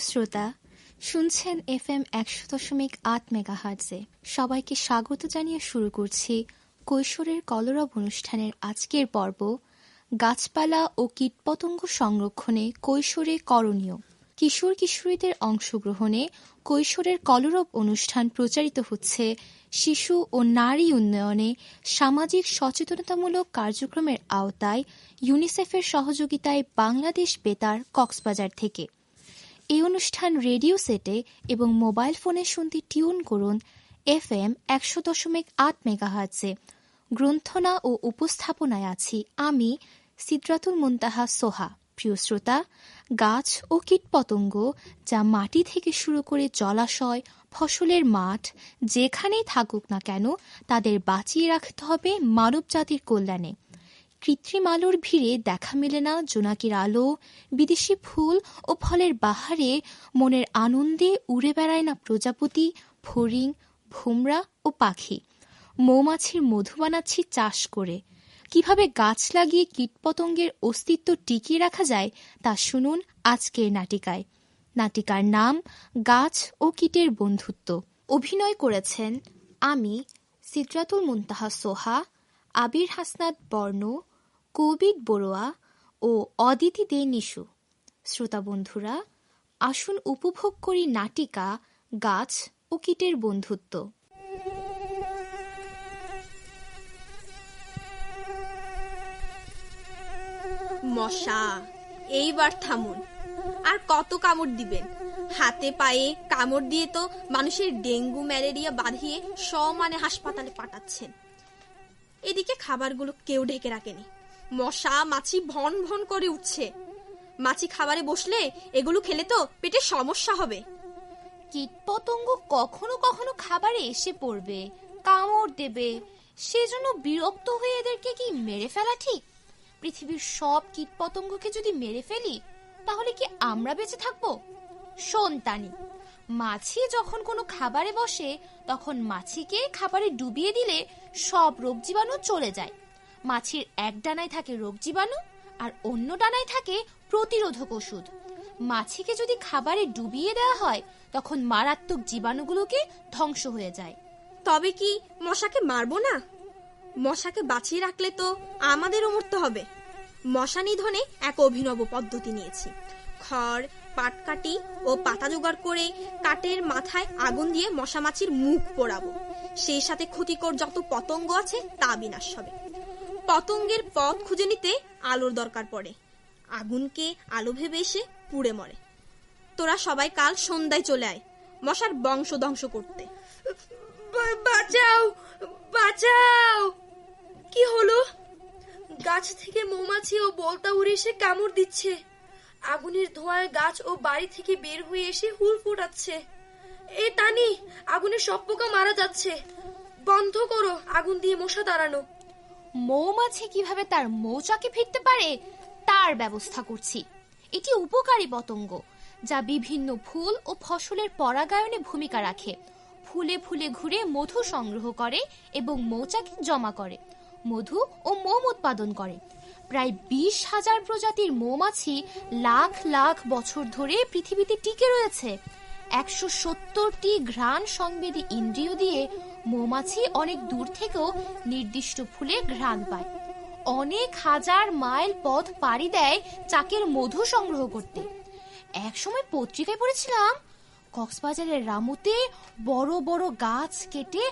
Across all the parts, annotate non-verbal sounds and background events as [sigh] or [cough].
শ্রোতা, শুনছেন F M একশো দশমিক আট মেগাহার্জে সবাইকে স্বাগত জানিয়ে শুরু করছি কৈশোরের কলরব অনুষ্ঠানের আজকের পর্ব, গাছপালা ও কীটপতঙ্গ সংরক্ষণে কৈশোরে করণীয়। কিশোর কিশোরীদের অংশগ্রহণে কৈশোরের কলরব অনুষ্ঠান প্রচারিত হচ্ছে শিশু ও নারী উন্নয়নে সামাজিক সচেতনতামূলক কার্যক্রমের আওতায় ইউনিসেফের সহযোগিতায় বাংলাদেশ বেতার কক্সবাজার থেকে। এই অনুষ্ঠান রেডিও সেটে এবং মোবাইল ফোনে শুনতে টিউন করুন এফ এম একশো দশমিক আট মেগাহার্জে গ্রন্থনা ও উপস্থাপনায় আছি আমি, সিদ্রাতুল মুন্তাহা সোহা। প্রিয় শ্রোতা, গাছ ও কীটপতঙ্গ যা মাটি থেকে শুরু করে জলাশয়, ফসলের মাঠ, যেখানেই থাকুক না কেন, তাদের বাঁচিয়ে রাখতে হবে মানব জাতির কল্যাণে। কৃত্রিম আলোর ভিড়ে দেখা মেলে না জোনাকির আলো, বিদেশি ফুল ও ফলের বাহারে মনের আনন্দে উড়ে বেড়ায় না প্রজাপতি, ফড়িং, ভুমরা ও পাখি। মৌমাছির মধু বানাচ্ছি চাষ করে। কীভাবে গাছ লাগিয়ে কীটপতঙ্গের অস্তিত্ব টিকিয়ে রাখা যায় তা শুনুন আজকের নাটিকায়। নাটিকার নাম, গাছ ও কীটের বন্ধুত্ব। অভিনয় করেছেন আমি, সিদ্রাতুল মুন্তাহা সোহা আবির হাসনাত বর্ণ কৌবিক বড়ুয়া ও অদিতি দে নিশু। শ্রোতা বন্ধুরা, আসুন উপভোগ করি নাটিকা, গাছ ও কীটের বন্ধুত্ব। মশা, এইবার থামুন। আর কত কামড় দিবেন? হাতে পায়ে কামড় দিয়ে তো মানুষের ডেঙ্গু, ম্যালেরিয়া বাঁধিয়ে সমানে হাসপাতালে পাঠাচ্ছেন। এদিকে খাবারগুলো কেউ ঢেকে রাখেনি। মশা, মাছি ভন ভন করে উঠছে। মাছি খাবারে বসলে এগুলো খেলে তো পেটে সমস্যা হবে। কীটপতঙ্গ কখনো কখনো খাবারে এসে পড়বে, কামড় দেবে। সেজন্য বিরক্ত হয়ে এদেরকে কি মেরে ফেলা ঠিক? পৃথিবীর সব কীটপতঙ্গকে যদি মেরে ফেলি, তাহলে কি আমরা বেঁচে থাকব? শোন, তানি মাছি যখন কোনো খাবারে বসে, তখন মাছিকে খাবারে ডুবিয়ে দিলে সব রোগ জীবাণু চলে যায়। মাছির এক ডানায় থাকে রোগ জীবাণু আর অন্য ডানায় থাকে প্রতিরোধক ওষুধ। মাছিকে যদি খাবারে ডুবিয়ে দেওয়া হয়, তখন মারাত্মক জীবাণুগুলোকে ধ্বংস হয়ে যায়। তবে কি মশাকে মারবো না? মশাকে বাঁচিয়ে রাখলে তো আমাদেরও মরতে হবে। মশা নিধনে এক অভিনব পদ্ধতি নিয়েছি। খড় পাটকাটি ও পাতা জোগাড় করে কাঠের মাথায় আগুন দিয়ে মশা মাছির মুখ পোড়াবো। সেই সাথে ক্ষতিকর যত পতঙ্গ আছে তা বিনাশ হবে। পতঙ্গের পথ খুঁজে নিতে আলোর দরকার পড়ে। আগুনকে আলো ভেবে এসে পুড়ে মরে। তোরা সবাই কাল সন্ধ্যায় চলে আয় মশার বংশ ধ্বংস করতে। বাঁচাও! বাঁচাও! কি হলো? গাছ থেকে মৌমাছি ও বলতা উড়ে এসে কামড় দিচ্ছে। আগুনের ধোঁয়ায় গাছ ও বাড়ি থেকে বের হয়ে এসে হুল ফোটাচ্ছে। এ তানি, আগুনের সব পোকা মারা যাচ্ছে। বন্ধ করো, আগুন দিয়ে মশা দাঁড়ানো মৌমাছি কীভাবে তার মৌচাকে ফিরতে পারে, তার ব্যবস্থা করছি। এটি উপকারী পতঙ্গ, যা বিভিন্ন ফুল ও ফসলের পরাগায়নে ভূমিকা রাখে। ফুলে ফুলে ঘুরে মধু সংগ্রহ করে এবং মৌচাকে জমা করে, মধু ও মোম উৎপাদন করে। প্রায় বিশ হাজার প্রজাতির মৌমাছি লাখ লাখ বছর ধরে পৃথিবীতে টিকে রয়েছে। একশো সত্তরটি ঘ্রাণ সংবেদী ইন্দ্রিয় দিয়ে মৌমাছি অনেক দূর থেকেও নির্দিষ্ট ফুলে ঘ্রাণ পায়। অনেক হাজার মাইল পথ পাড়ি দেয় চাকের মধু সংগ্রহ করতে। এক সময় পত্রিকায় পড়েছিলাম, কক্সবাজারের রামুতে বড় বড় গাছ কেটে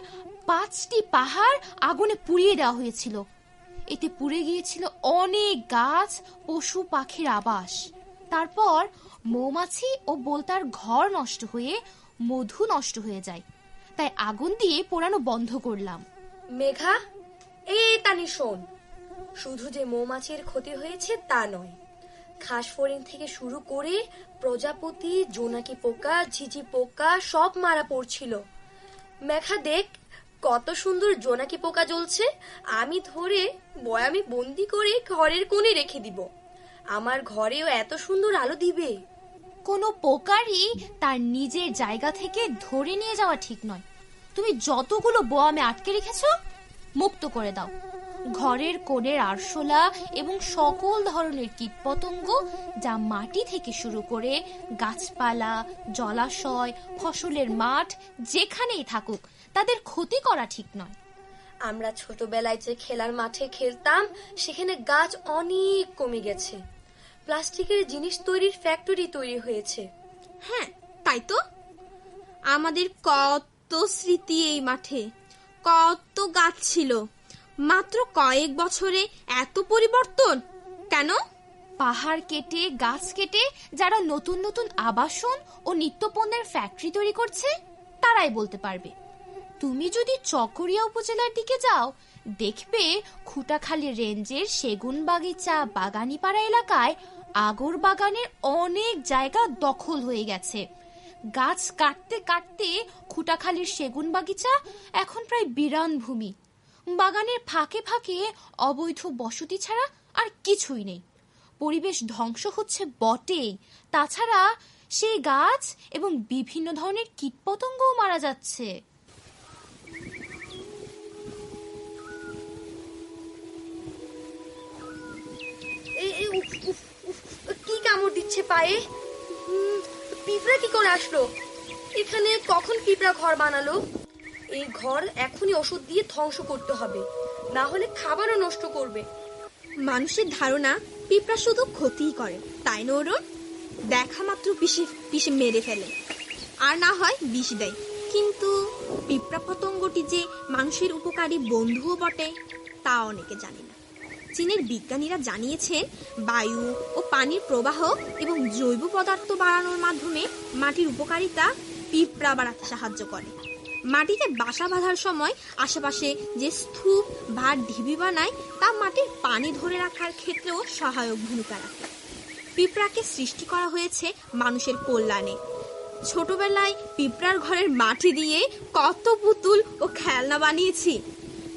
পাঁচটি পাহাড় আগুনে পুড়িয়ে দেওয়া হয়েছিল। এতে পুড়ে গিয়েছিল অনেক গাছ, পশু, পাখির আবাস। তারপর মৌমাছি ও বোলতার ঘর নষ্ট হয়ে মধু নষ্ট হয়ে যায়। তাই আগুন দিয়ে পোড়ানো বন্ধ করলাম। মেঘা, এই তানি, শোন। শুধু যে মৌমাছির ক্ষতি হয়েছে তা নয়। খাস ফড়িং থেকে শুরু করে প্রজাপতি, জোনাকি পোকা, ঝিঝি পোকা সব মারা পড়ছিল। মেঘা, দেখ কত সুন্দর জোনাকি পোকা জ্বলছে, আমি ধরে বয়ামি বন্দি করে ঘরের কোণে রেখে দিব। আমার ঘরেও এত সুন্দর আলো দিবে। কোনো পোকারই তার নিজের জায়গা থেকে ধরে নিয়ে যাওয়া ঠিক নয়। তুমি যতগুলো বোয়ামে আটকে রেখেছো, মুক্ত করে দাও। ঘরের কোণের আরশোলা এবং সকল ধরনের কীটপতঙ্গ যা মাটি থেকে শুরু করে গাছপালা, জলাশয়, ফসলের মাঠ, যেখানেই থাকুক তাদের ক্ষতি করা ঠিক নয়। আমরা ছোটবেলায় যে খেলার মাঠে খেলতাম সেখানে গাছ অনেক কমে গেছে। প্লাস্টিকের জিনিস তৈরির ফ্যাক্টরি তৈরি হয়েছে। হ্যাঁ তাই তো। আমাদের কত স্মৃতি এই মাঠে। কত গাছ ছিল। মাত্র কয়েক বছরে এত পরিবর্তন। কেন? পাহাড় কেটে গাছ কেটে যারা নতুন নতুন আবাসন ও নিত্যপণ্যের ফ্যাক্টরি তৈরি করছে তারাই বলতে পারবে। তুমি যদি চকরিয়া উপজেলার দিকে যাও, দেখবে খুটাখালী রেঞ্জের সেগুন বাগিচা বাগানিপাড়া এলাকায় আগর বাগানের অনেক জায়গা দখল হয়ে গেছে। গাছ কাটতে কাটতে খুটাখালীর সেগুন বাগিচা এখন প্রায় বিরান ভূমি। বাগানের ফাঁকে ফাঁকে অবৈধ বসতি ছাড়া আর কিছুই নেই। পরিবেশ ধ্বংস হচ্ছে বটেই। তাছাড়া সেই গাছ এবং বিভিন্ন ধরনের কীটপতঙ্গও মারা যাচ্ছে। কি কামড় দিচ্ছে পায়ে? পিঁপড়া কি করে আসলো? এখানে কখন পিঁপড়া ঘর বানালো? এই ঘর এখনই ওষুধ দিয়ে ধ্বংস করতে হবে, না হলে খাবারও নষ্ট করবে। মানুষের ধারণা, পিঁপড়া শুধু ক্ষতিই করে, তাই না দেখা মাত্র পিষে পিষে মেরে ফেলে। আর না হয় বিষ দেয়। কিন্তু পিঁপড়া পতঙ্গটি যে মানুষের উপকারী বন্ধুও বটে, তা অনেকে জানে চীনের বিজ্ঞানীরা জানিয়েছেন, বায়ু ও পানির প্রবাহ এবং জৈব পদার্থ বাড়ানোর মাধ্যমে মাটির উপকারিতা পিঁপড়া বাড়াতে সাহায্য করে। মাটিতে বাসা বাঁধার সময় আশেপাশে যে স্তূপ বা ঢিবি বানায়, তা মাটির পানি ধরে রাখার ক্ষেত্রেও সহায়ক ভূমিকা রাখে। পিঁপড়াকে সৃষ্টি করা হয়েছে মানুষের কল্যাণে। ছোটবেলায় পিঁপড়ার ঘরের মাটি দিয়ে কত পুতুল ও খেলনা বানিয়েছি।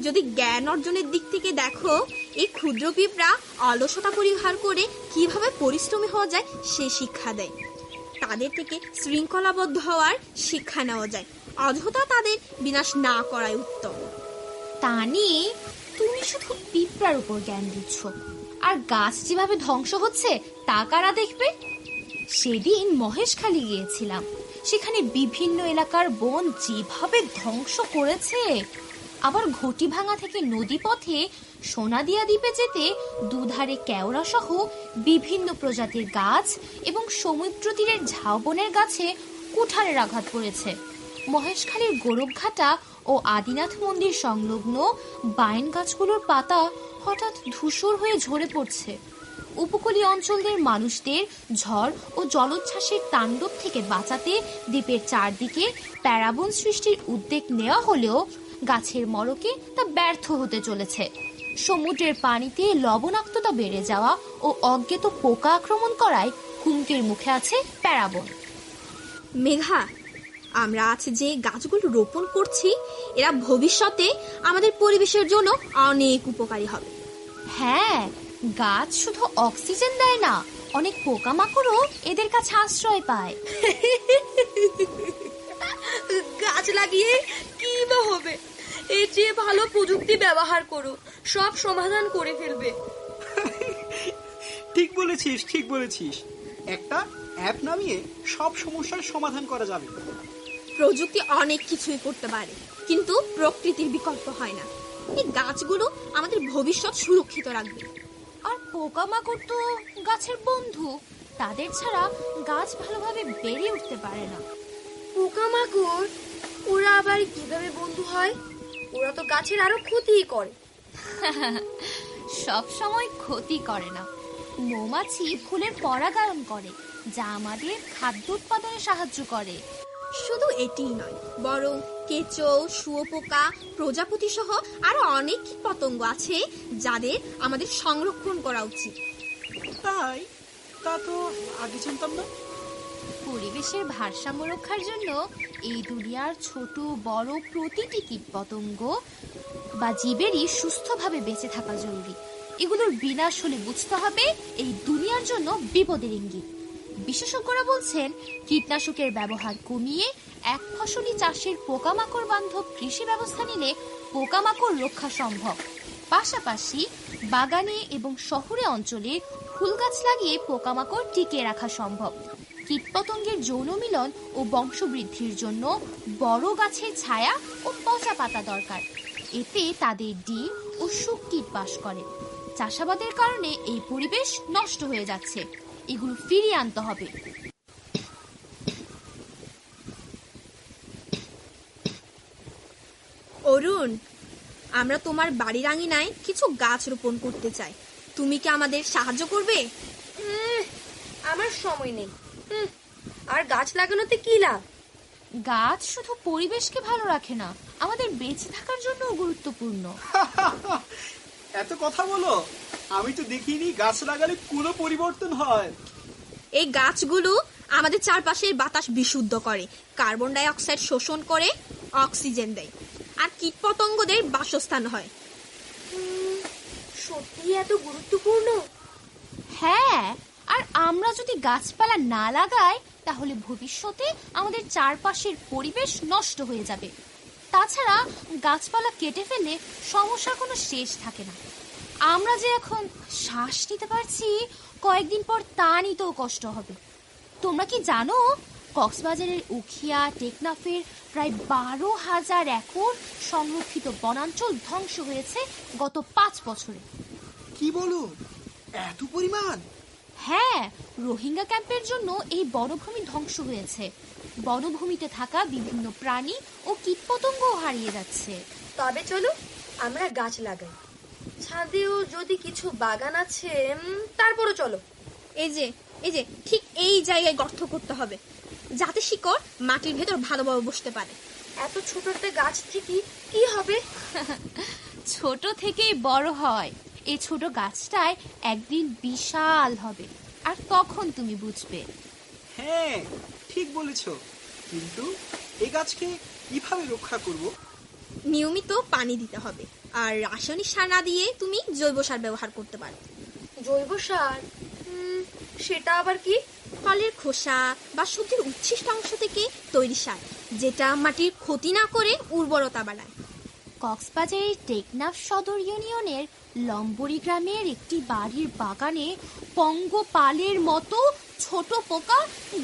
যদি জ্ঞান অর্জনের দিক থেকে দেখো এই ক্ষুদ্র পিঁপড়া অলসতা পরিহার করে কীভাবে পরিশ্রমী হওয়া যায়, সে শিক্ষা দেয়। তাদের থেকে শৃঙ্খলাবদ্ধ হওয়ার শিক্ষা নেওয়া যায়। অযথা তাদের বিনাশ না করাই উত্তম। তা নিয়ে তুমি শুধু পিঁপড়ার উপর জ্ঞান দিচ্ছ। আর গাছ যেভাবে ধ্বংস হচ্ছে, তা কারা দেখবে? সেদিন মহেশখালী গিয়েছিলাম। সেখানে বিভিন্ন এলাকার বন যেভাবে ধ্বংস করেছে আবার ঘটি ভাঙা থেকে নদী পথে সোনাদিয়া দ্বীপে যেতে দুধারে কেওড়া সহ বিভিন্ন প্রজাতির গাছ এবং সমুদ্র তীরের ঝাউবনের গাছে কুঠারের আঘাত পড়েছে। মহেশখালীর গোরখঘাটা ও আদিনাথ মন্দির সংলগ্ন বাইন গাছগুলোর পাতা হঠাৎ ধূসর হয়ে ঝরে পড়ছে। উপকূলীয় অঞ্চলের মানুষদের ঝড় ও জলোচ্ছ্বাসের তাণ্ডব থেকে বাঁচাতে দ্বীপের চারদিকে প্যারাবন সৃষ্টির উদ্যোগ নেওয়া হলেও গাছের মরকে তা ব্যর্থ হতে চলেছে। সমুদ্রের পানিতে লবণাক্ততা বেড়ে যাওয়া ও অজ্ঞাত পোকা আক্রমণ করায় হুমকির মুখে আছে প্যারাবন। মেঘা আমরা আজ যে গাছগুলো রোপণ করছি এরা ভবিষ্যতে আমাদের পরিবেশের জন্য অনেক উপকারী হবে। হ্যাঁ গাছ শুধু অক্সিজেন দেয় না অনেক পোকামাকড়ও এদের কাছে আশ্রয় পায়। [laughs] গাছ লাগিয়ে কি বা হবে? এই যে ভালো প্রযুক্তি ব্যবহার করো সব সমাধান করে ফেলবে। [laughs] ঠিক বলেছিস ঠিক বলেছিস। একটা অ্যাপ নামিয়ে সব সমস্যার সমাধান করা যাবে। প্রযুক্তি অনেক কিছুই করতে পারে কিন্তু প্রকৃতির বিকল্প হয় না। এই গাছগুলো আমাদের ভবিষ্যৎ সুরক্ষিত রাখবে। আর পোকামাকড় তো গাছের বন্ধু তাদের ছাড়া গাছ ভালোভাবে বেড়ে উঠতে পারে না। পোকামাকড়? ওরা আবার কীভাবে বন্ধু হয়? ওরা তো গাছের আরও ক্ষতিই করে। [laughs] সব সময় ক্ষতি করে না। মৌমাছি ফুলের পরাগায়ন করে যা আমাদের খাদ্য উৎপাদনে সাহায্য করে। শুধু এটিই নয় বরং কেঁচো শুয়োপোকা প্রজাপতি সহ আরও অনেক পতঙ্গ আছে যাদের আমাদের সংরক্ষণ করা উচিত। তাই? তা তো আগে জানতাম না। পরিবেশের ভারসাম্য রক্ষার জন্য এই দুনিয়ার ছোট, বড় প্রতিটি কীটপতঙ্গ বা জীবেরই সুস্থভাবে বেঁচে থাকা জরুরি। এগুলোর বিনাশ হলে বুঝতে হবে এই দুনিয়ার জন্য বিপদের ইঙ্গিত। বিশেষজ্ঞরা বলছেন, কীটনাশকের ব্যবহার কমিয়ে এক ফসলি চাষের পোকামাকড় বান্ধব কৃষি ব্যবস্থা নিলে পোকামাকড় রক্ষা সম্ভব। পাশাপাশি বাগানে এবং শহরে অঞ্চলে ফুল গাছ লাগিয়ে পোকামাকড় টিকিয়ে রাখা সম্ভব। কীটপতঙ্গের যৌন মিলন ও বংশবৃদ্ধির জন্য বড় গাছের ছায়া ও পচা পাতা দরকার। এতে তাদের ডিম ও সুখ কীট বাস করে। চাষাবাদের কারণে এই পরিবেশ নষ্ট হয়ে যাচ্ছে। এগুলো ফিরিয়ে আনতে হবে। অরুণ আমরা তোমার বাড়ির আঙিনায় কিছু গাছ রোপণ করতে চাই। তুমি কি আমাদের সাহায্য করবে? আমার সময় নেই। আর গাছ লাগানোতে কি লাভ? গাছ শুধু পরিবেশকে ভালো রাখে না আমাদের বেঁচে থাকার জন্য গুরুত্বপূর্ণ। [laughs] এত কথা বলো আমি তো দেখিনি গাছ লাগালে কোনো পরিবর্তন হয়। এই গাছগুলো আমাদের চারপাশের বাতাস বিশুদ্ধ করে কার্বন ডাই অক্সাইড শোষণ করে অক্সিজেন দেয় আর কীটপতঙ্গদের বাসস্থান হয়। সত্যি এত গুরুত্বপূর্ণ? হ্যাঁ আমরা যদি গাছপালা না লাগাই, তাহলে ভবিষ্যতে আমাদের চারপাশের পরিবেশ নষ্ট হয়ে যাবে। তাছাড়া গাছপালা কেটে ফেললে সমস্যার কোনো শেষ থাকে না। আমরা যে এখন শ্বাস নিতে পারছি, কয়েকদিন পর তা নিতেও কষ্ট হবে। তোমরা কি জানো, কক্সবাজারের উখিয়া, টেকনাফের প্রায় বারো হাজার একর সংরক্ষিত বনাঞ্চল ধ্বংস হয়েছে গত পাঁচ বছরে। কি বলো? এত পরিমাণ? হ্যাঁ রোহিঙ্গা ক্যাম্পের জন্য এই বনভূমি ধ্বংস হয়েছে। বনভূমিতে থাকা বিভিন্ন প্রাণী ও কীটপতঙ্গও হারিয়ে যাচ্ছে। তবে চলো আমরা গাছ লাগাই। ছাদেও যদি কিছু বাগান আছে উম, তারপরও চলো। এই যে এই যে ঠিক এই জায়গায় গর্ত করতে হবে। যাতে শিকড় মাটির ভেতর ভালোভাবে বসতে পারে। এত ছোট একটা গাছ থেকে কি হবে? [laughs] ছোট থেকেই বড় হয়। এই ছোট গাছটায় একদিন বিশাল হবে। আর তখন তুমি বুঝবে? হ্যাঁ ঠিক বলেছ। কিন্তু এই গাছকে কীভাবে রক্ষা করব? নিয়মিত পানি দিতে হবে। আর রাসায়নিক সার না দিয়ে তুমি জৈব সার ব্যবহার করতে পারো। জৈব সার? সেটা আবার কি? ফলের খোসা বা সবজির উচ্ছিষ্ট অংশ থেকে তৈরি সার যেটা মাটির ক্ষতি না করে উর্বরতা বাড়ায়। কক্সবাজারের টেকনাফ সদর ইউনিয়নের লম্বরি গ্রামের একটি বাড়ির বাগানে পঙ্গপালের মতো ছোট পোকা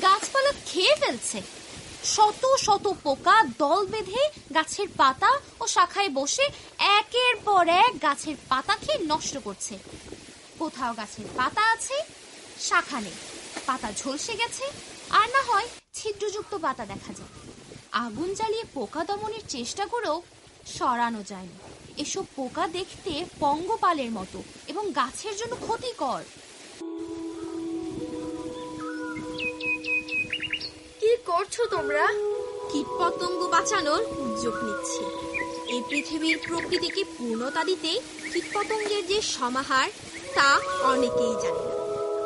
গাছপালা খেয়ে ফেলছে। শত শত পোকা দল বেঁধে গাছের পাতা ও শাখায় বসে একের পর এক গাছের পাতা খেয়ে নষ্ট করছে। কোথাও গাছের পাতা আছে, শাখা নেই। পাতা ঝলসে গেছে, আর না হয় ছিদ্রযুক্ত পাতা দেখা যায়। আগুন জ্বালিয়ে পোকা দমনের চেষ্টা করেও সরানো যায়নি। এসব পোকা দেখতে পঙ্গপালের মতো এবং গাছের জন্য ক্ষতিকর। কি করছ তোমরা? কীটপতঙ্গ বাঁচানোর উদ্যোগ নিচ্ছি। এই পৃথিবীর প্রকৃতিকে পূর্ণতা দিতে কীটপতঙ্গের যে সমাহার তা অনেকেই জানে না।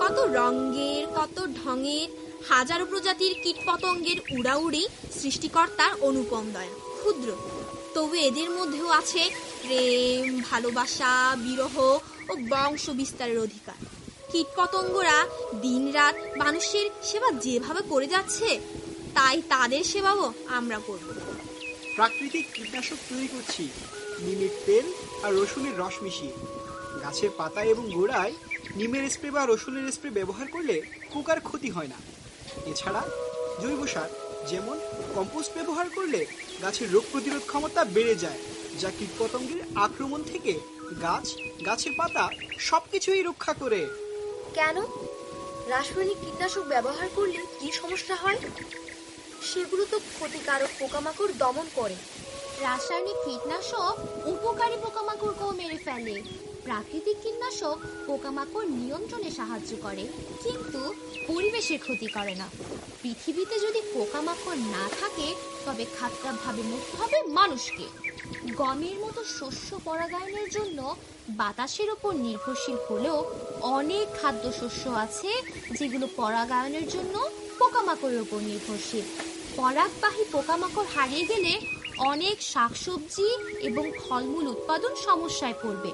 কত রঙের কত ঢঙের হাজারো প্রজাতির কীটপতঙ্গের উড়াউড়ি সৃষ্টিকর্তার অনুপম দয়া ক্ষুদ্র। তবে এদের মধ্যেও আছে প্রেম, ভালোবাসা, বিরহ ও বংশ বিস্তারের অধিকার। কীটপতঙ্গরা দিনরাত মানুষের সেবা যেভাবে করে যাচ্ছে, তাই তাদের সেবাও আমরা করব। প্রাকৃতিক কীটনাশক তৈরি করছি। নিমের তেল আর রসুনের রস মিশিয়ে। গাছের পাতা এবং গোড়ায় নিমের স্প্রে বা রসুনের স্প্রে ব্যবহার করলে পোকার ক্ষতি হয় না। এছাড়া জৈব সার যেমন কম্পোস্ট ব্যবহার করলে গাছের রোগ প্রতিরোধ ক্ষমতা বেড়ে যায় যা কীটপতঙ্গের আক্রমণ থেকে গাছ গাছের পাতা সবকিছুই রক্ষা করে। কেন? রাসায়নিক কীটনাশক ব্যবহার করলে কি সমস্যা হয়? সেগুলো তো ক্ষতিকারক পোকামাকড় দমন করে। রাসায়নিক কীটনাশক উপকারী পোকামাকড়কেও মেরে ফেলে। প্রাকৃতিক কীটনাশক পোকামাকড় নিয়ন্ত্রণে সাহায্য করে, কিন্তু পরিবেশের ক্ষতি করে না। পৃথিবীতে যদি পোকামাকড় না থাকে, তবে খাদ্যাভাবে মুক্ত হবে মানুষকে। গমের মতো শস্য পরাগায়নের জন্য বাতাসের ওপর নির্ভরশীল হলেও অনেক খাদ্যশস্য আছে যেগুলো পরাগায়নের জন্য পোকামাকড়ের উপর নির্ভরশীল। পরাগবাহী পোকামাকড় হারিয়ে গেলে অনেক শাকসবজি এবং ফলমূল উৎপাদন সমস্যায় পড়বে।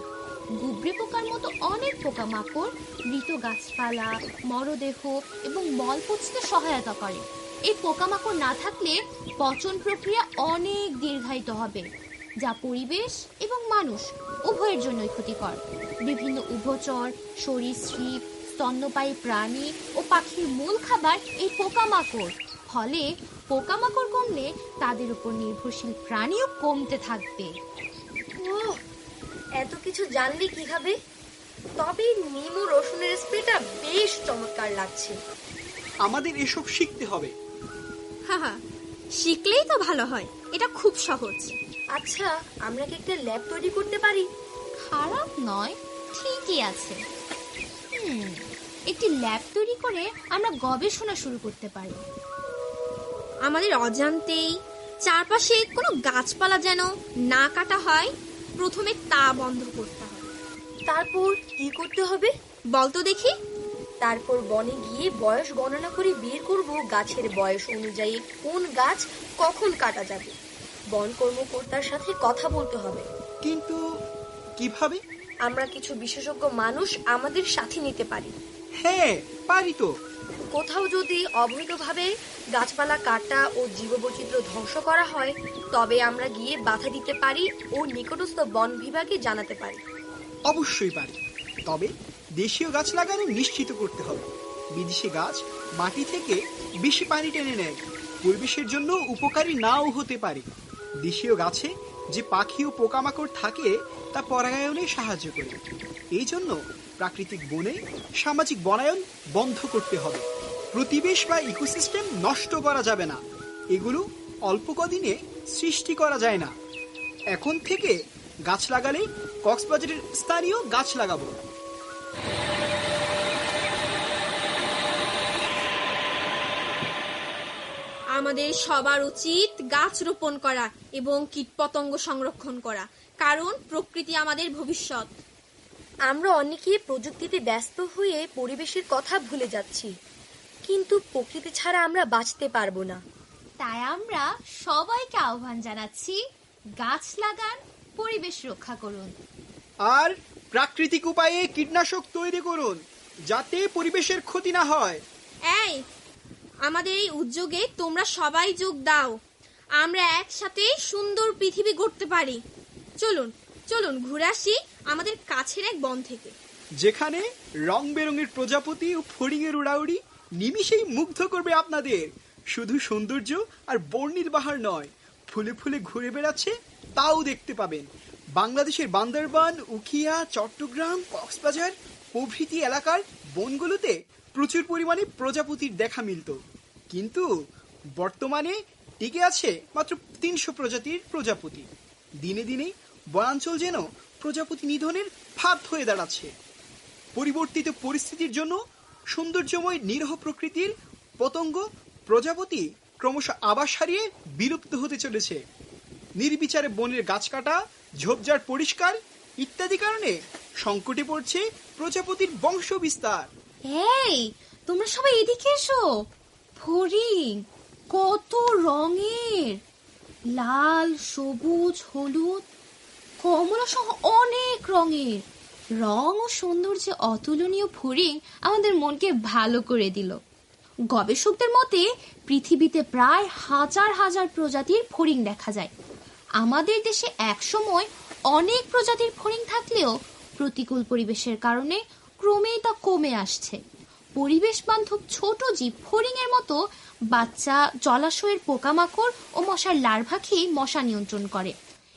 গুবরে পোকার মতো অনেক পোকামাকড়, মৃত গাছপালা, মরদেহ এবং মল পচতে সহায়তা করে। এই পোকামাকড় না থাকলে পচন প্রক্রিয়া অনেক দীর্ঘায়িত হবে, যা পরিবেশ এবং মানুষ উভয়ের জন্যই ক্ষতিকর। বিভিন্ন উভচর, সরীসৃপ, স্তন্যপায়ী প্রাণী ও পাখির মূল খাবার এই পোকামাকড়। ফলে পোকামাকড় কমলে তাদের উপর নির্ভরশীল প্রাণীও কমতে থাকবে। এত কিছু জানলি কীভাবে? তবে নিমু রসুনের স্প্রেটা বেশ চমৎকার লাগছে। আমাদের এসব শিখতে হবে। হ্যাঁ হা শিখলেই তো ভালো হয়। এটা খুব সহজ। আচ্ছা আমরা কি একটা ল্যাব তৈরি করতে পারি? খারাপ নয় ঠিকই আছে। হুম একটি ল্যাব তৈরি করে আমরা গবেষণা শুরু করতে পারি। আমাদের অজান্তেই চারপাশে কোনো গাছপালা যেন না কাটা হয় প্রথমে তা বন্ধ করতে হবে। তারপর কি করতে হবে? বলতো দেখি। তারপর বনে গিয়ে বয়স গণনা করে বের করব গাছের বয়স অনুযায়ী কোন গাছ কখন কাটা যাবে। বন কর্মকর্তার সাথে কথা বলতে হবে। কিন্তু কীভাবে? আমরা কিছু বিশেষজ্ঞ মানুষ আমাদের সাথে নিতে পারি। হ্যাঁ পারি তো। কোথাও যদি অবৈধভাবে গাছপালা, কাটা ও জীববৈচিত্র্য ধ্বংস করা হয়, তবে আমরা গিয়ে বাধা দিতে পারি ও নিকটস্থ বন বিভাগে জানাতে পারি। অবশ্যই পারি। তবে দেশীয় গাছ লাগানো নিশ্চিত করতে হবে। বিদেশি গাছ মাটি থেকে বেশি পানি টেনে নেয়। পরিবেশের জন্য উপকারী নাও হতে পারে। দেশীয় গাছে যে পাখি ও পোকামাকড় থাকে, তা পরাগায়নে সাহায্য করে। এই জন্য প্রাকৃতিক বনে সামাজিক বনায়ন বন্ধ করতে হবে। প্রতিবেশ বা ইকোসিস্টেম নষ্ট করা যাবে না। এগুলো অল্প কদিনে সৃষ্টি করা যায় না। এখন থেকে গাছ লাগালে কক্সবাজারের স্থানীয় গাছ লাগাবো। আমাদের সবার উচিত গাছ রোপণ করা এবং কীটপতঙ্গ সংরক্ষণ করা, কারণ প্রকৃতি আমাদের ভবিষ্যৎ। আমরা অনেকে প্রযুক্তিতে ব্যস্ত হয়ে পরিবেশের কথা ভুলে যাচ্ছি। কিন্তু প্রকৃতি ছাড়া আমরা বাঁচতে পারব না। তাই আমরা সবাইকে আহ্বান জানাচ্ছি গাছ লাগান পরিবেশ রক্ষা করুন। আর প্রাকৃতিক উপায়ে কীটনাশক তৈরি করুন যাতে পরিবেশের ক্ষতি না হয়। এই আমাদের এই উদ্যোগে তোমরা সবাই যোগ দাও। আমরা একসাথে সুন্দর পৃথিবী গড়তে পারি। চলুন চলুন ঘুরে আসি আমাদের কাছের এক বন থেকে। যেখানে রং বেরঙের প্রজাপতি ও ফড়িংয়ের উড়াউড়ি নিমিষেই মুগ্ধ করবে আপনাদের। শুধু সৌন্দর্য আর বর্ণিল বাহার নয়, ফুলে ফুলে ঘুরে বেড়াচ্ছে তাও দেখতে পাবেন। বাংলাদেশের বান্দরবান, উখিয়া, চট্টগ্রাম, কক্সবাজার প্রভৃতি এলাকার বনগুলোতে প্রচুর পরিমাণে প্রজাপতির দেখা মিলত। কিন্তু বর্তমানে টিকে আছে মাত্র তিনশো প্রজাতির প্রজাপতি। দিনে দিনে বনাঞ্চল যেন প্রজাপতি নিধনের ফাঁদ হয়ে দাঁড়াচ্ছে। পরিবর্তিত পরিস্থিতির জন্য সৌন্দর্যময় নিরহ প্রকৃতির পতঙ্গ প্রজাপতি ক্রমশ আবাস হারিয়ে বিলুপ্ত হতে চলেছে। নির্বিচারে বনের গাছ কাটা, ঝোপঝাড় পরিষ্কার ইত্যাদি কারণে সংকটে পড়ছে প্রজাপতির বংশ বিস্তার এই, তোমরা সবাই এদিকে এসো। ফড়িং, কত রঙের। লাল, সবুজ, হলুদ কমলা সহ অনেক রঙের। রং ও সৌন্দর্যে অতুলনীয় ফড়িং আমাদের মনকে ভালো করে দিল। গবেষকদের মতে, পৃথিবীতে প্রায় হাজার হাজার প্রজাতির ফড়িং দেখা যায়। আমাদের দেশে একসময় অনেক প্রজাতির ফড়িং থাকলেও প্রতিকূল পরিবেশের কারণে ক্রমেই তা কমে আসছে। পরিবেশ বান্ধব ছোট জীব ফড়িংয়ের মতো বাচ্চা, জলাশয়ের পোকামাকড় ও মশার লার্ভা খেয়ে মশা নিয়ন্ত্রণ করে।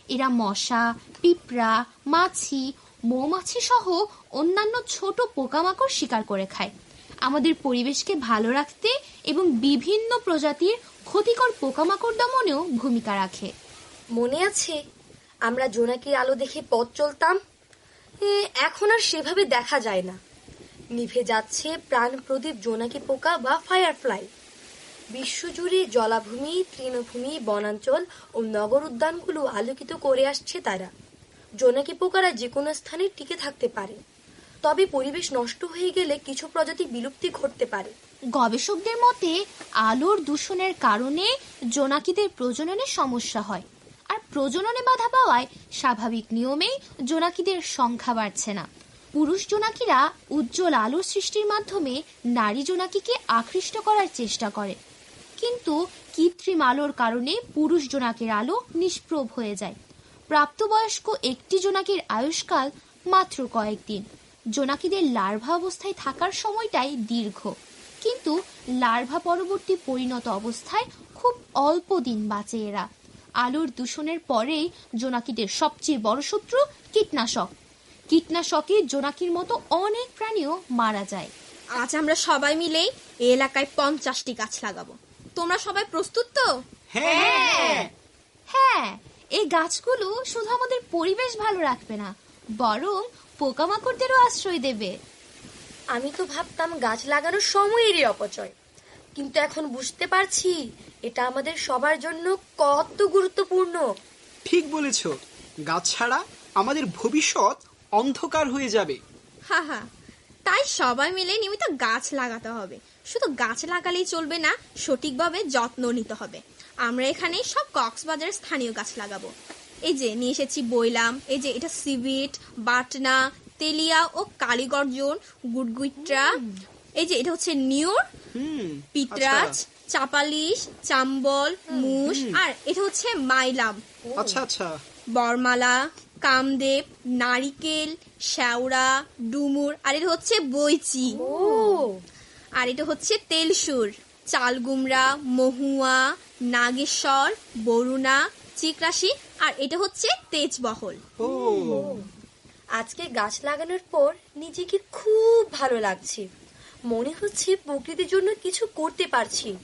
এরা মশা, পিঁপড়া, মাছি, মৌমাছি সহ অন্যান্য ছোট পোকামাকড় শিকার করে খায়। আমাদের পরিবেশকে ভালো রাখতে এবং বিভিন্ন প্রজাতির ক্ষতিকর পোকামাকড় দমনেও ভূমিকা রাখে। মনে আছে, আমরা জোনাকির আলো দেখে পথ চলতাম? এখন আর সেভাবে দেখা যায় না। নিভে যাচ্ছে প্রাণ প্রদীপ জোনাকি পোকা বা ফায়ারফ্লাই। বিশ্বজুড়ে জলাভূমি, তৃণভূমি, বনাঞ্চল ও নগর উদ্যানগুলো আলোকিত করে আসছে তারা। জোনাকি পোকারা যে কোনো স্থানে টিকে থাকতে পারে। তবে পরিবেশ নষ্ট হয়ে গেলে কিছু প্রজাতি বিলুপ্তি ঘটতে পারে। গবেষকদের মতে, আলোর দূষণের কারণে জোনাকিদের প্রজননে সমস্যা হয়। আর প্রজননে বাধা পাওয়ায় স্বাভাবিক নিয়মেই জোনাকিদের সংখ্যা বাড়ছে না। পুরুষ জোনাকিরা উজ্জ্বল আলোর সৃষ্টির মাধ্যমে নারী জোনাকিকে আকৃষ্ট করার চেষ্টা করে। কিন্তু কৃত্রিম আলোর কারণে পুরুষ জোনাকের আলো নিষ্প্রভ হয়ে যায়। প্রাপ্তবয়স্ক একটি জোনাকির আয়ুষ্কাল মাত্র কয়েকদিন। জোনাকিদের লার্ভা অবস্থায় থাকার সময়টাই দীর্ঘ। কিন্তু লার্ভা পরবর্তী পরিণত অবস্থায় খুব অল্প দিন বাঁচে এরা। আলোর দূষণের পরেই জোনাকিদের সবচেয়ে বড় শত্রু কীটনাশক। কীটনাশকে জোনাকির মতো অনেক প্রাণীও মারা যায়। আজ আমরা সবাই মিলেই এলাকায় পঞ্চাশটি গাছ লাগাবো। তোমরা সবাই প্রস্তুত তো? হ্যাঁ। হ্যাঁ এই গাছগুলো শুধু আমাদের পরিবেশ ভালো রাখবে না বরং পোকামাকড়দেরও আশ্রয় দেবে। আমি তো ভাবতাম গাছ লাগানোর সময়েরই অপচয় কিন্তু এখন বুঝতে পারছি এটা আমাদের সবার জন্য কত গুরুত্বপূর্ণ। ঠিক বলেছ গাছ ছাড়া আমাদের ভবিষ্যৎ অন্ধকার হয়ে যাবে। হা হা তাই সবাই মিলে নিয়মিত গাছ লাগাতে হবে শুধু গাছ লাগালেই চলবে না সঠিকভাবে যত্ন নিতে হবে। আমরা এখানে সব কক্সবাজারের স্থানীয় গাছ লাগাবো। এই যে নিয়ে এসেছি বইলাম এই যে এটা সিভিট বাটনা তেলিয়া ও কালীগর্জন গুডগুইট্রা এই যে এটা হচ্ছে নিউর হুম পিতরাজ আচ্ছা। চাপালিশ চাম্বল মুস আর এটা হচ্ছে মাইলাম। আচ্ছা আচ্ছা। বরমালা কামদেব নারিকেল শ্যাওড়া ডুমুর আর এটা হচ্ছে বইচি ও। আর এটা হচ্ছে তেলসুর। চালগুমরা মহুয়া নাগেশ্বর বরুণা চিকরাশি আর এটা হচ্ছে তেজবহল। আজকে গাছ লাগানোর পর নিজেকে খুব ভালো লাগছে। মনে হচ্ছে প্রকৃতির জন্য কিছু করতে পারছি।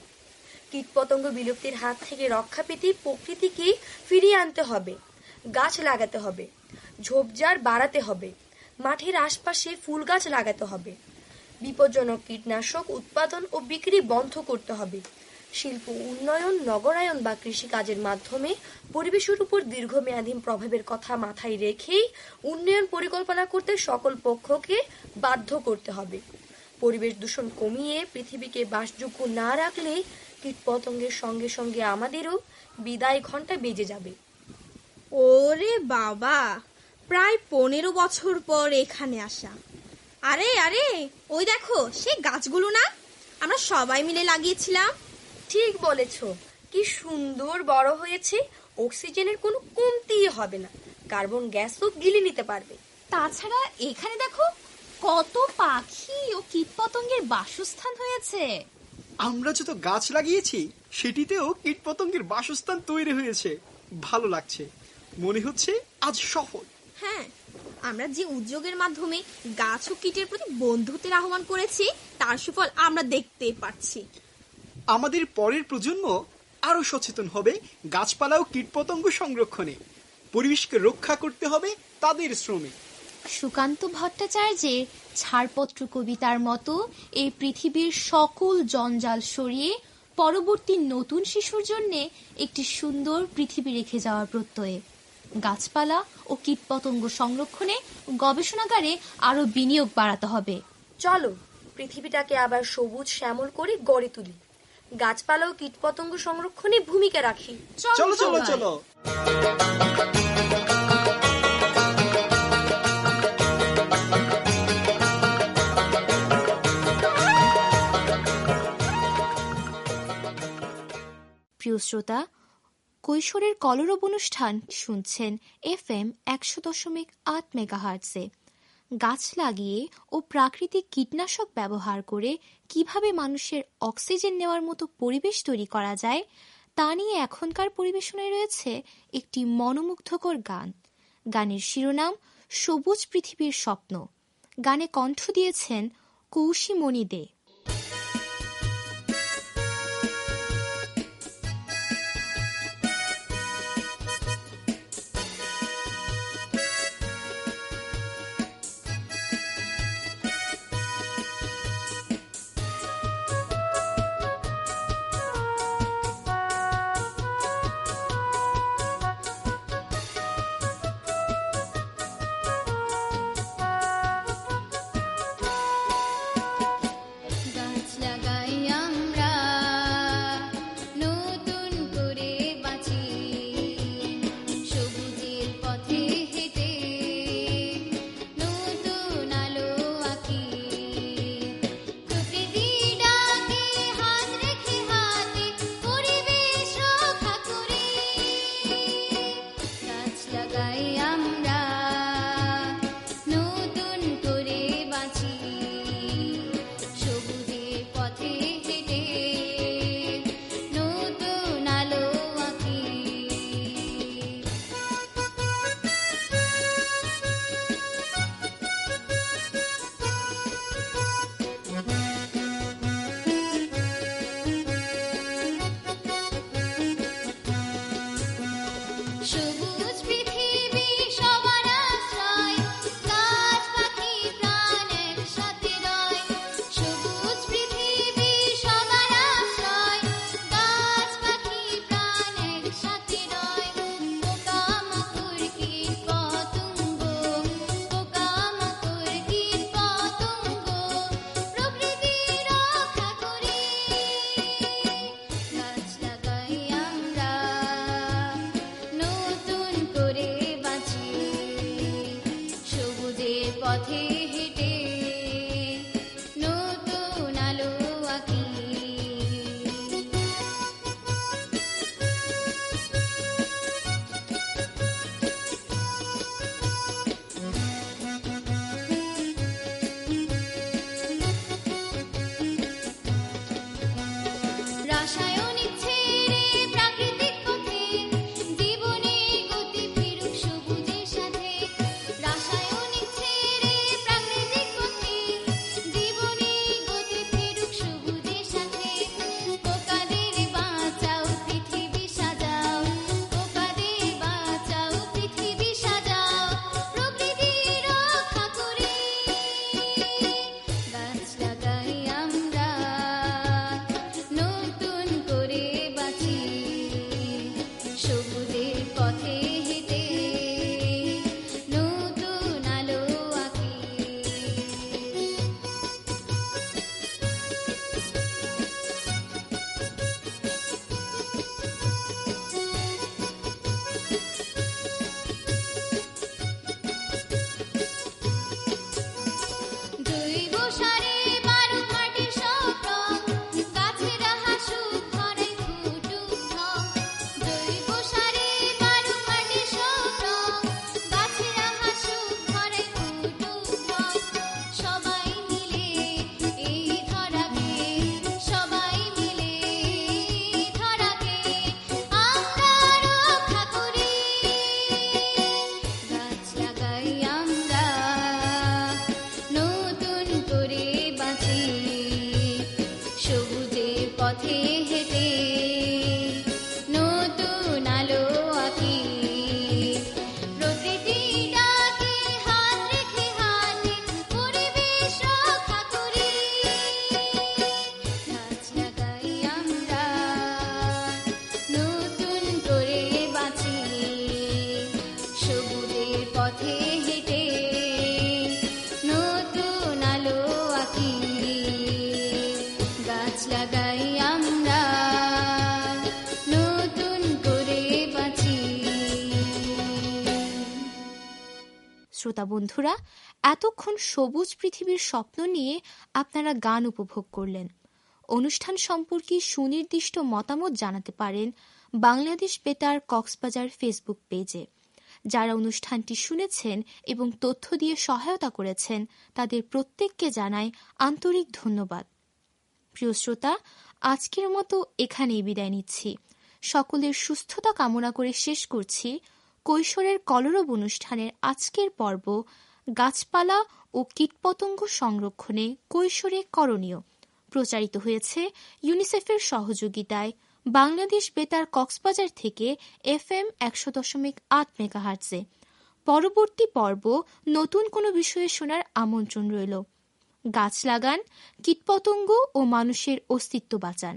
কীটপতঙ্গ বিলুপ্তির হাত থেকে রক্ষা পেতে প্রকৃতিকে ফিরিয়ে আনতে হবে গাছ লাগাতে হবে ঝোপঝাড় বাড়াতে হবে মাঠের আশপাশে ফুল গাছ লাগাতে হবে। বিপজ্জনক কীটনাশক উৎপাদন ও বিক্রি বন্ধ করতে হবে। শিল্প উন্নয়ন, নগরায়ন বা কৃষিকাজের মাধ্যমে পরিবেশের উপর দীর্ঘমেয়াদী প্রভাবের কথা মাথায় রেখেই উন্নয়ন পরিকল্পনা করতে সকল পক্ষকে বাধ্য করতে হবে। পরিবেশ দূষণ কমিয়ে পৃথিবীকে বাসযোগ্য না রাখলে কীটপতঙ্গের সঙ্গে সঙ্গে আমাদেরও বিদায় ঘণ্টা বেজে যাবে। ওরে বাবা, প্রায় পনেরো বছর পর এখানে আসা। আরে আরে ওই দেখো সেই গাছগুলো না আমরা সবাই মিলে লাগিয়েছিলাম। ঠিক বলেছ। কি সুন্দর বড় হয়েছে অক্সিজেনের কোনো কমতি হবে না কার্বন গ্যাসও গিলে নিতে পারবে। তাছাড়া এখানে দেখো কত পাখি ও কীটপতঙ্গের বাসস্থান হয়েছে। আমরা যত গাছ লাগিয়েছি সেটিতেও কীটপতঙ্গের বাসস্থান তৈরি হয়েছে। ভালো লাগছে। মনে হচ্ছে আজ সফল। হ্যাঁ আমরা যে উদ্যোগের মাধ্যমে গাছ ও কীটের প্রতি বন্ধুত্বের আহ্বান করেছি তার সুফল আমরা দেখতে পাচ্ছি। আমাদের পরের প্রজন্ম আরও সচেতন হবে গাছপালা ও কীটপতঙ্গ সংরক্ষণে। পরিবেশকে রক্ষা করতে হবে তাদের শ্রমে। সুকান্ত ভট্টাচার্যের ছাড়পত্র কবিতার মতো এই পৃথিবীর সকল জঞ্জাল সরিয়ে পরবর্তী নতুন শিশুর জন্য একটি সুন্দর পৃথিবী রেখে যাওয়ার প্রত্যয়ে। গাছপালা ও কীটপতঙ্গ সংরক্ষণে গবেষণাগারে আরও বিনিয়োগ বাড়াতে হবে। চলো পৃথিবীটাকে আবার সবুজ শ্যামল করে গড়ে তুলি। গাছপালা ও কীটপতঙ্গ সংরক্ষণে ভূমিকা রাখি। চলো চলো চলো। প্রিয় শ্রোতা কৈশোরের কলরব অনুষ্ঠান শুনছেন এফ এম একশো দশমিক আট মেগাহার্টসে। গাছ লাগিয়ে ও প্রাকৃতিক কীটনাশক ব্যবহার করে কীভাবে মানুষের অক্সিজেন নেওয়ার মতো পরিবেশ তৈরি করা যায়, তা নিয়ে এখনকার পরিবেশনায় রয়েছে একটি মনোমুগ্ধকর গান। গানের শিরোনাম, সবুজ পৃথিবীর স্বপ্ন। গানে কণ্ঠ দিয়েছেন কৌশিমণি দে। thiên 我提 শ্রোতা বন্ধুরা, এতক্ষণ সবুজ পৃথিবীর স্বপ্ন নিয়ে আপনারা গান উপভোগ করলেন। অনুষ্ঠান সম্পর্কে সুনির্দিষ্ট মতামত জানাতে পারেন বাংলাদেশ বেতার কক্সবাজার ফেসবুক পেজে। যারা অনুষ্ঠানটি শুনেছেন এবং তথ্য দিয়ে সহায়তা করেছেন, তাদের প্রত্যেককে জানাই আন্তরিক ধন্যবাদ। প্রিয় শ্রোতা, আজকের মতো এখানেই বিদায় নিচ্ছি। সকলের সুস্থতা কামনা করে শেষ করছি। কৈশোরের কলরব অনুষ্ঠানের আজকের পর্ব গাছপালা ও কীটপতঙ্গ সংরক্ষণে কৈশোরে করণীয়। প্রচারিত হয়েছে ইউনিসেফের সহযোগিতায় বাংলাদেশ বেতার কক্সবাজার থেকে এফ এম একশো দশমিক আট মেগাহার্টসে পরবর্তী পর্ব নতুন কোনো বিষয়ে শোনার আমন্ত্রণ রইল। গাছ লাগান, কীটপতঙ্গ ও মানুষের অস্তিত্ব বাঁচান।